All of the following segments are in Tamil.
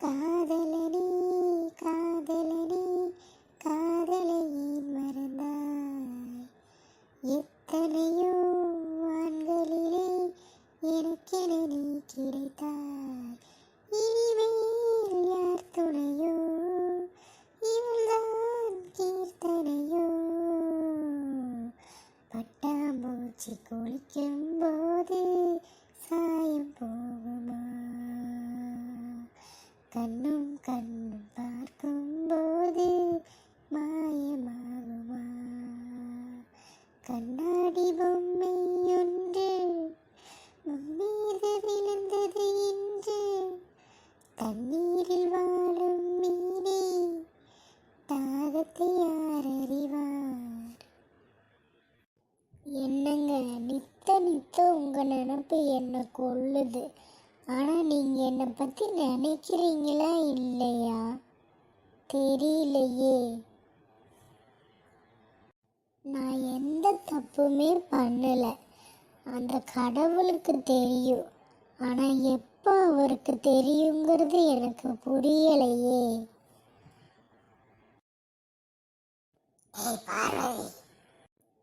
காதலனே கா கண்ணும் கண்ணும் பார்க்கும் போது மாயமாகுமா? கண்ணாடி பொம்மை ஒன்று முன்னீது விழுந்தது என்று தண்ணீரில் வாழும் மீனே தாகத்தை யார் அறிவார் என்னங்க நித்த நித்த உங்கள் நினப்பு என்னை கொள்ளுது? ஆனால் நீங்கள் என்னை பற்றி நினைக்கிறீங்களா இல்லையா? தெரியலையே. நான் எந்த தப்புமே பண்ணலை. அந்த கடவுளுக்கு தெரியும். ஆனால் எப்போ அவருக்கு தெரியுங்கிறது எனக்கு புரியலையே.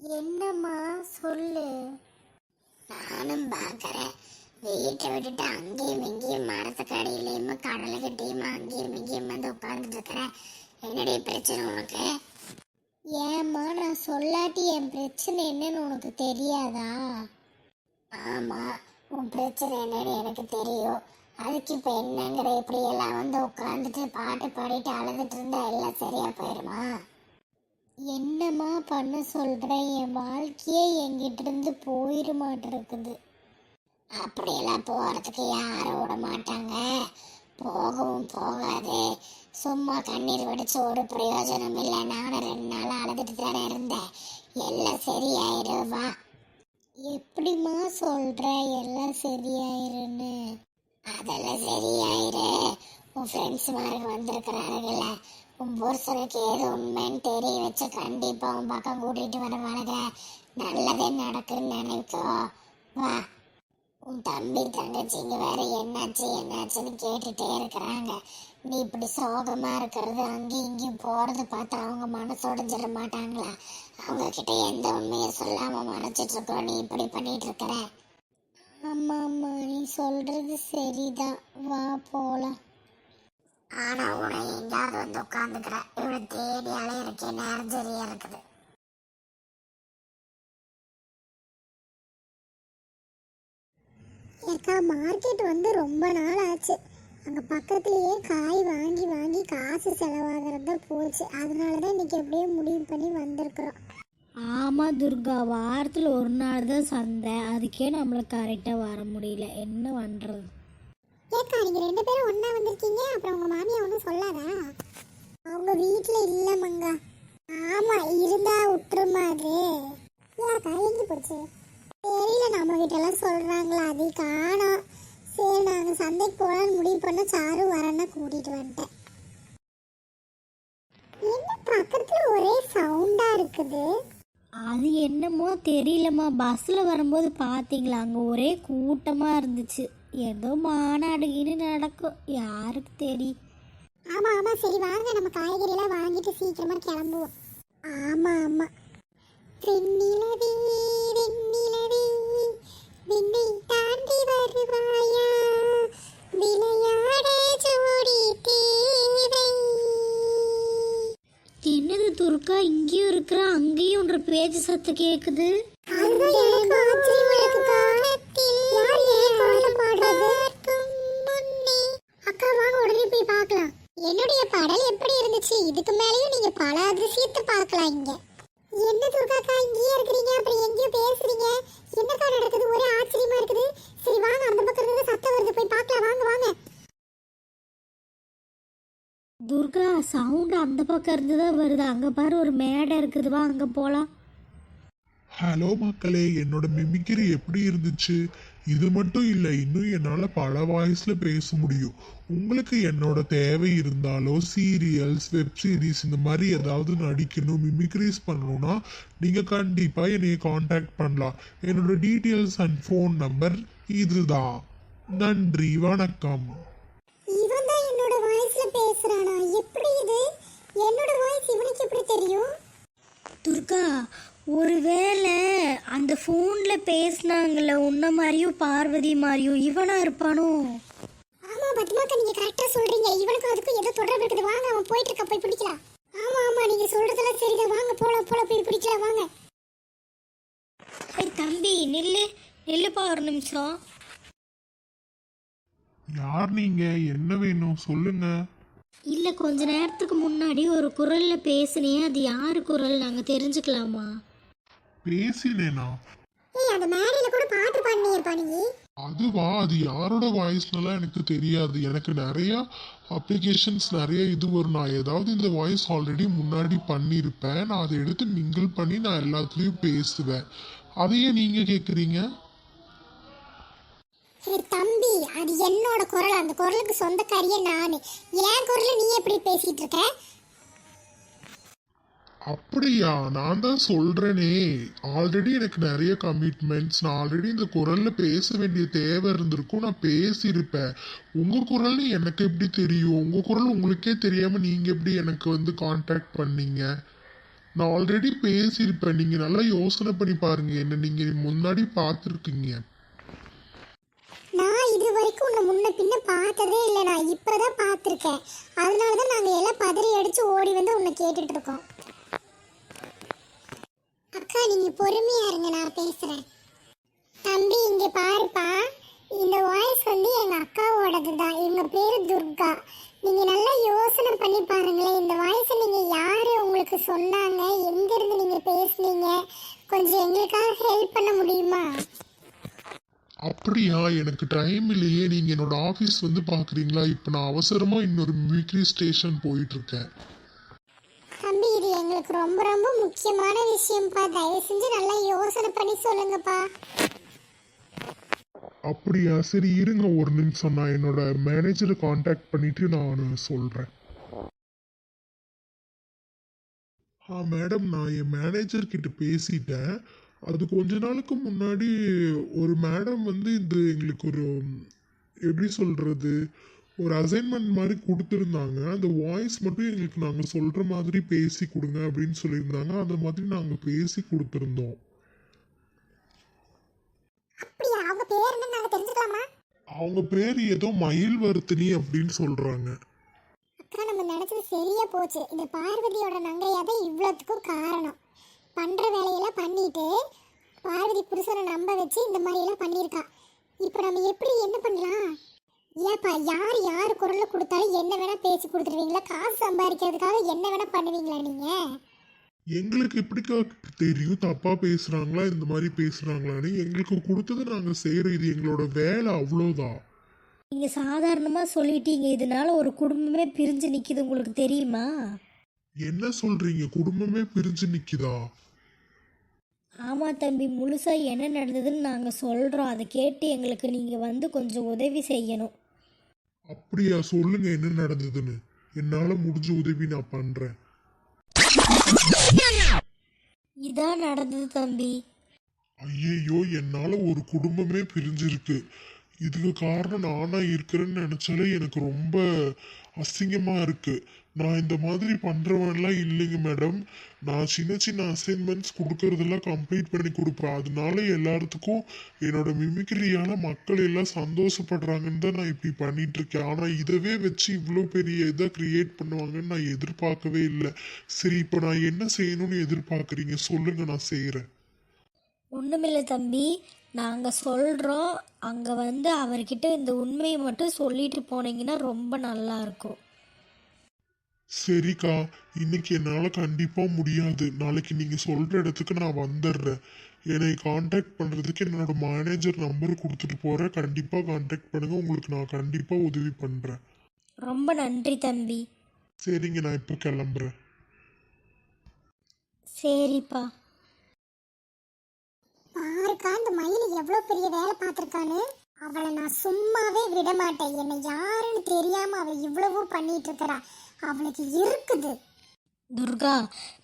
என்னம்மா சொல்லு. நானும் பார்க்குறேன் வீட்டை விட்டுட்டு அங்கேயும் இங்கேயும் மரத்துக்கு அடியிலையுமா கடலுக்கிட்டேயுமா அங்கேயும் இங்கேயும் வந்து உட்காந்துட்டு இருக்கிறேன் என்னுடைய பிரச்சனை உனக்கு? ஏம்மா நான் சொல்லாட்டி என் பிரச்சனை என்னன்னு உனக்கு தெரியாதா? ஆமா உன் பிரச்சனை என்னன்னு எனக்கு தெரியும். அதுக்கு இப்போ என்னங்கிற இப்படி எல்லாம் வந்து உட்காந்துட்டு பாட்டு பாடிட்டு அழுதுட்டு இருந்தா எல்லாம் சரியா போயிடுமா என்னம்மா பண்ண சொல்கிறேன் என் வாழ்க்கையே என்கிட்ட இருந்து போயிட மாட்டிருக்குது அப்படியெல்லாம் போகிறதுக்கு யாரும் விட மாட்டாங்க போகவும் போகாது. சும்மா கண்ணீர் வடித்து ஒரு பிரயோஜனம் இல்லை. நானும் ரெண்டு நாள் அழுதுட்டு தானே இருந்தேன். எல்லாம் சரியாயிரும்? வா எப்படிம்மா சொல்கிற எல்லாம் சரியாயிருன்னு. அதெல்லாம் சரியாயிரு. உன் ஃப்ரெண்ட்ஸ் மாதிரி வந்திருக்கிறாருங்கள உன் புருஷனுக்கு ஏது உண்மைன்னு தெரிய வச்சு கண்டிப்பாக உன் பக்கம் கூட்டிகிட்டு வருவானுங்க நல்லதே நடக்குன்னு நினைக்கோ. வா. உன் தம்பி தங்கச்சிங்க வேற என்னாச்சு என்னாச்சுன்னு கேட்டுட்டே இருக்கிறாங்க. நீ இப்படி சோகமா இருக்கிறது அங்கேயும் இங்கேயும் போறது பார்த்து அவங்க மனசு உடைஞ்சிட மாட்டாங்களா? அவங்க கிட்ட எந்த உண்மையை சொல்லாம மறைச்சிட்டு இருக்கோ நீ இப்படி பண்ணிட்டு இருக்கிற ஆமா ஆமா நீ சொல்றது சரிதான். வா போலாம். ஆனா உன எங்கேயாவது வந்து உட்காந்துக்கிற. இவனை தேடி அலையிறக்கே நேரம் சரியா இருக்குது. ஏக்கா மார்க்கெட் வந்து ரொம்ப நாள் ஆச்சு அங்கே பக்கத்துலேயே காய் வாங்கி வாங்கி காசு செலவாகிறது தான் போச்சு. அதனால தான் இன்னைக்கு எப்படியே முடிவு பண்ணி வந்திருக்கிறோம். ஆமாம் துர்கா வாரத்தில் ஒரு நாள் தான் சந்தை. அதுக்கே நம்மளுக்கு கரெக்டாக வர முடியல. என்ன பண்ணுறது ஏக்கா நீங்கள் ரெண்டு பேரும் ஒன்றா வந்திருக்கீங்க. அப்புறம் உங்கள் மாமியா ஒன்றும் சொல்லாதா? அவங்க வீட்டில் இல்லை மங்கா. ஆமாம் இருந்தா விட்டுருமா அது ஏக்கா எங்கே போச்சு? தெரியல நம்ம வீட்டெல்லாம் சொல்கிறாங்களா அது காணோம் சரி நாங்கள் சந்தைக்கு போகலான்னு முடிவு பண்ண சாரு வரேன்னா கூட்டிகிட்டு வந்துட்டேன். என்ன பக்கத்தில் ஒரே சவுண்டாக இருக்குது? அது என்னமோ தெரியலம்மா. பஸ்ஸில் வரும்போது பார்த்தீங்களா அங்கே ஒரே கூட்டமாக இருந்துச்சு. ஏதோ மாநாடுகின்னு நடக்கும். யாருக்கு தெரியும் ஆமா ஆமா. சரி வாங்க. நம்ம காய்கறி எல்லாம் வாங்கிட்டு சீக்கிரமா கிளம்புவோம். ஆமா ஆமா. வருவாயா விளையாட ஜோடி தேவை. என்னது துர்கா? இங்கேயும் இருக்கிற அங்கேயும்ன்ற பேச்சு சத்து கேட்குது பாடுறது? அக்கா உடனே போய் பார்க்கலாம். என்னுடைய பாடல் எப்படி இருந்துச்சு? இதுக்கு மேலேயும் நீங்க பல அதிசயத்தை பார்க்கலாம் துர்கா சவுண்டு அந்த பக்கம் இருந்து தான் வருது. அங்கே பாரு ஒரு மேடை இருக்குது. வா அங்கே போகலாம் ஹலோ மக்களே என்னோட மிமிக்ரி எப்படி இருந்துச்சு? இது மட்டும் இல்லை இன்னும் என்னால் பல வாய்ஸில் பேச முடியும். உங்களுக்கு என்னோட தேவை இருந்தாலோ சீரியல்ஸ் வெப் சீரிஸ் இந்த மாதிரி ஏதாவது நடிக்கணும் மிமிக்ரிஸ் பண்ணணும்னா நீங்கள் கண்டிப்பாக என்னைய காண்டாக்ட் பண்ணலாம். என்னோட டீட்டெயில்ஸ் அண்ட் ஃபோன் நம்பர் இதுதான். நன்றி வணக்கம். தெரியும்? துர்கா ஒருவேளை அந்த ஃபோனில் பேசினாங்கள உன்ன மாதிரியும் பார்வதி மாதிரியும் இவனா இருப்பானோ? ஆமா பத்மாக்கா நீங்க கரெக்டா சொல்றீங்க. இவனுக்கும் அதுக்கும் ஏதோ தொடர்பு இருக்குது. வாங்க அவன் போயிட்டு இருக்க போய் பிடிக்கலாம். ஆமா ஆமா நீங்க சொல்றதெல்லாம் சரிதான். வாங்க போலாம் போலாம் போய் பிடிக்கலாம் வாங்க. தம்பி நில்லு. நில்லுப்பா ஒரு நிமிஷம். யார் நீங்க? என்ன வேணும்? சொல்லுங்க. இல்லை கொஞ்ச நேரத்துக்கு முன்னாடி ஒரு குரலில் பேசுனியே அது யார் குரல்? நாங்கள் தெரிஞ்சுக்கலாமா? பேசினேனா? ஏய் அந்த மேடையில கூட பாட்டு பாடினியப்பா நீ. அதுவா? அது யாரோட வாய்ஸ்லாம் எனக்கு தெரியாது. எனக்கு நிறைய அப்ளிகேஷன்ஸ் நிறைய இது வரும். நான் ஏதாவது இந்த வாய்ஸ் ஆல்ரெடி முன்னாடி பண்ணியிருப்பேன். நான் அதை எடுத்து மிங்கிள் பண்ணி நான் எல்லாத்துலேயும் பேசுவேன். அதையே நீங்க கேட்குறீங்க தம்பி அது என்னோட குரல். அந்த குரலுக்கு சொந்தக்காரியே நான். என் குரல நீ எப்படி பேசிட்டு இருக்க? அப்படியா? நான் தான் சொல்றேனே. ஆல்ரெடி எனக்கு நிறைய கமிட்மெண்ட்ஸ் நான் ஆல்ரெடி இந்த குரல்ல பேச வேண்டிய தேவை இருந்திருக்கும். நான் பேசியிருப்பேன். உங்க குரல்னு எனக்கு எப்படி தெரியும்? உங்க குரல் உங்களுக்கே தெரியாம நீங்க எப்படி எனக்கு வந்து காண்டாக்ட் பண்ணீங்க? நான் ஆல்ரெடி பேசியிருப்பேன். நீங்க நல்லா யோசனை பண்ணி பாருங்க. என்ன நீங்க முன்னாடி பார்த்துருக்கீங்க. வரைக்கும் முன்ன பின்ன பார்த்ததே இல்லை. நான் இப்போ தான் பார்த்துருக்கேன். அதனால தான் நாங்கள் எல்லாம் பதறி அடித்து ஓடி வந்து உன்னை கேட்டுட்டு இருக்கோம் அக்கா நீங்கள் பொறுமையா இருங்க நான் பேசுகிறேன் தம்பி இங்கே பாருப்பா. இந்த வாய்ஸ் வந்து எங்கள் அக்காவோடது தான் இவங்க பேர் துர்கா. நீங்கள் நல்லா யோசனை பண்ணி பாருங்களேன். இந்த வாய்ஸ் நீங்கள் யார்? உங்களுக்கு சொன்னாங்க. எங்கேருந்து நீங்கள் பேசுனீங்க? கொஞ்சம் எங்களுக்காக ஹெல்ப் பண்ண முடியுமா? அப்படியா? எனக்கு டைம் இல்லையே. நீங்க என்னோட ஆஃபீஸ் வந்து பாக்குறீங்களா? இப்போ நான் அவசரமா இன்னொரு மிமிக்ரி ஸ்டேஷன் போயிட்டு இருக்கேன் தம்பி இது எங்களுக்கு ரொம்ப ரொம்ப முக்கியமான விஷயம்ப்பா. தயவு செஞ்சு நல்லா யோசனை பண்ணி சொல்லுங்கப்பா. அப்படியா? சரி இருங்க. ஒரு நிமிஷம். நான் என்னோட மேனேஜரை காண்டாக்ட் பண்ணிட்டு நான் சொல்றேன். ஆ மேடம் நான் என் மேனேஜர் கிட்ட பேசிட்டேன். அது கொஞ்ச நாளுக்கு முன்னாடி ஒரு மேடம் வந்து இந்த எங்களுக்கு ஒரு எப்படி சொல்றது ஒரு அசைன்மெண்ட் மாதிரி கொடுத்துருந்தாங்க. அந்த வாய்ஸ் மட்டும் எங்களுக்கு நாங்கள் சொல்ற மாதிரி பேசி கொடுங்க அப்படின்னு சொல்லியிருந்தாங்க. அந்த மாதிரி நாங்கள் பேசி கொடுத்துருந்தோம். அவங்க பேர் ஏதோ மயில் வர்த்தினி அப்படின்னு சொல்றாங்க. அக்கா நம்ம நினைச்சது சரியா போச்சு. இந்த பார்வதியோட நங்கையா தான் இவ்வளோத்துக்கும் காரணம். பண்ற வேலையெல்லாம் பண்ணிட்டு புருஷனை நம்ப வச்சு இந்த மாதிரி எல்லாம் பண்ணியிருக்கா. இப்போ நம்ம எப்படி என்ன பண்ணலாம்? ஏப்பா யார் யார் குரலை கொடுத்தாலும் என்ன வேணா பேசி கொடுத்துருவீங்களா? காசு சம்பாதிக்கிறதுக்காக என்ன வேணா பண்ணுவீங்களா நீங்க? எங்களுக்கு எப்படிக்கா தெரியும் தப்பா பேசுறாங்களா இந்த மாதிரி பேசுறாங்களான்னு. எங்களுக்கு கொடுத்தது நாங்க செய்யறோம் இது எங்களோட வேலை அவ்வளோதான் நீங்கள் சாதாரணமாக சொல்லிட்டீங்க இதனால ஒரு குடும்பமே பிரிஞ்சு நிற்கிது உங்களுக்கு தெரியுமா? என்ன சொல்றீங்க? குடும்பமே பிரிஞ்சு நிக்குதா? ஆமாம் தம்பி முழுசாக என்ன நடந்ததுன்னு நாங்கள் சொல்கிறோம் அதை கேட்டு எங்களுக்கு நீங்கள் வந்து கொஞ்சம் உதவி செய்யணும். அப்படியா? சொல்லுங்க என்ன நடந்ததுன்னு. என்னால முடிஞ்ச உதவி நான் பண்றேன். இதான் நடந்தது தம்பி. ஐயையோ என்னால ஒரு குடும்பமே பிரிஞ்சிருக்கு. இதுக்கு காரணம் நானா இருக்கிறேன்னு நினைச்சாலே எனக்கு ரொம்ப அசிங்கமா இருக்கு. நான் இந்த மாதிரி பண்ணுறவன்லாம் இல்லைங்க மேடம் நான் சின்ன சின்ன அசைன்மெண்ட்ஸ் கொடுக்கறதெல்லாம் கம்ப்ளீட் பண்ணி கொடுப்பேன். அதனால எல்லாத்துக்கும் என்னோட மிமிக்ரியால் மக்கள் எல்லாம் சந்தோஷப்படுறாங்கன்னு தான் நான் இப்படி பண்ணிகிட்ருக்கேன் ஆனால் இதவே வச்சு இவ்வளோ பெரிய இதை க்ரியேட் பண்ணுவாங்கன்னு நான் எதிர்பார்க்கவே இல்லை. சரி இப்போ நான் என்ன செய்யணும்னு எதிர்பார்க்குறீங்க? சொல்லுங்கள் நான் செய்கிறேன் ஒன்றுமில்லை தம்பி. நாங்கள் சொல்கிறோம் அங்கே வந்து அவர்கிட்ட இந்த உண்மையை மட்டும் சொல்லிட்டு போனீங்கன்னா ரொம்ப நல்லா இருக்கும். சரிக்கா இன்னைக்கு என்னால கண்டிப்பா முடியாது. நாளைக்கு நீங்க சொல்ற இடத்துக்கு நான் வந்துடுறேன் என்னை காண்டாக்ட் பண்றதுக்கு என்னோட மேனேஜர் நம்பர் கொடுத்துட்டு போறேன். கண்டிப்பா காண்டாக்ட் பண்ணுங்க. உங்களுக்கு நான் கண்டிப்பா உதவி பண்றேன். ரொம்ப நன்றி தம்பி. சரிங்க நான் இப்போ கிளம்புறேன். சரிப்பா. பாருக்கா இந்த மயில் எவ்வளோ பெரிய வேலை பார்த்துருக்கான்னு? அவளை நான் சும்மாவே விட மாட்டேன் என்னை யாருன்னு தெரியாம அவள் இவ்வளவோ பண்ணிட்டு இருக்கிறா. அவளுக்கு இருக்குது. துர்கா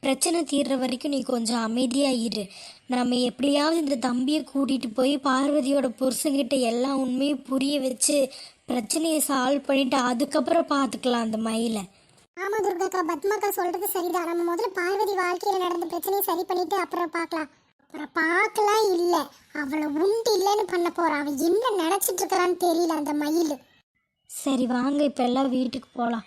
பிரச்சனை தீர்ற வரைக்கும் நீ கொஞ்சம் அமைதியாக இரு. நம்ம எப்படியாவது இந்த தம்பியை கூட்டிகிட்டு போய் பார்வதியோட புருஷங்கிட்ட எல்லா உண்மையும் புரிய வச்சு பிரச்சனையை சால்வ் பண்ணிட்டு அதுக்கப்புறம் பார்த்துக்கலாம் அந்த மயிலை. ஆமா துர்காக்கா பத்மாக்கா சொல்றது சரிதான். நம்ம முதல்ல பார்வதி வாழ்க்கையில நடந்த பிரச்சனையை சரி பண்ணிட்டு அப்புறம் பார்க்கலாம். அப்புறம் பார்க்கலாம் இல்ல. அவளை உண்டு இல்லைன்னு பண்ண போறா. அவ என்ன நினைச்சிட்டு இருக்கிறான்னு தெரியல அந்த மயில். சரி வாங்க இப்போ எல்லாம் வீட்டுக்கு போகலாம்